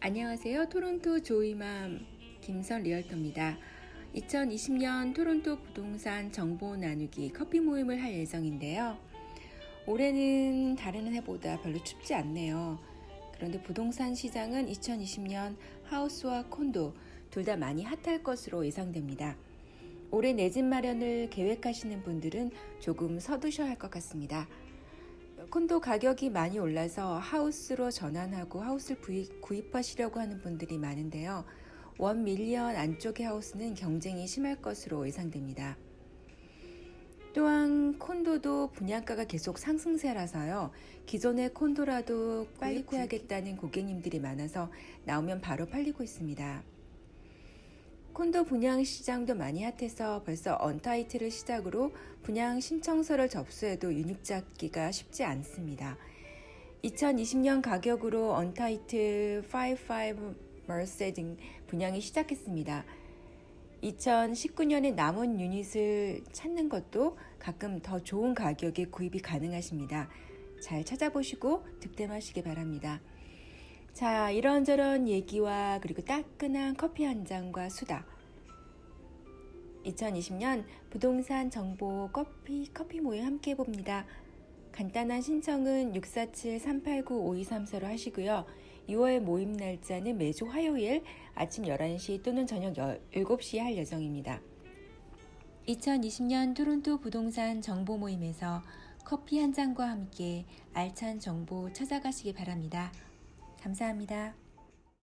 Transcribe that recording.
안녕하세요. 토론토 조이맘 김선 리얼터입니다. 2020년 토론토 부동산 정보 나누기 커피 모임을 할 예정인데요. 올해는 다른 해보다 별로 춥지 않네요. 그런데 부동산 시장은 2020년 하우스와 콘도 둘 다 많이 핫할 것으로 예상됩니다. 올해 내 집 마련을 계획하시는 분들은 조금 서두셔야 할 것 같습니다. 콘도 가격이 많이 올라서 하우스로 전환하고 하우스를 구입, 구입하시려고 하는 분들이 많은데요. 원 밀리언 안쪽의 하우스는 경쟁이 심할 것으로 예상됩니다. 또한 콘도도 분양가가 계속 상승세라서요. 기존의 콘도라도 빨리 구해야겠다는 고객님들이 많아서 나오면 바로 팔리고 있습니다. 콘도 분양 시장도 많이 핫해서 벌써 언타이틀을 시작으로 분양 신청서를 접수해도 유입 잡기가 쉽지 않습니다. 2020년 가격으로 언타이틀 55 멀세 등 분양이 시작했습니다. 2019년에 남은 유닛을 찾는 것도 가끔 더 좋은 가격에 구입이 가능하십니다. 잘 찾아보시고 득템하시기 바랍니다. 자, 이런저런 얘기와 그리고 따끈한 커피 한 잔과 수다. 2020년 부동산 정보 커피 커피 모임 함께 해봅니다. 간단한 신청은 647-389-5234로 하시고요. 6월 모임 날짜는 매주 화요일 아침 11시 또는 저녁 7시에 할 예정입니다. 2020년 토론토 부동산 정보 모임에서 커피 한 잔과 함께 알찬 정보 찾아가시기 바랍니다. 감사합니다.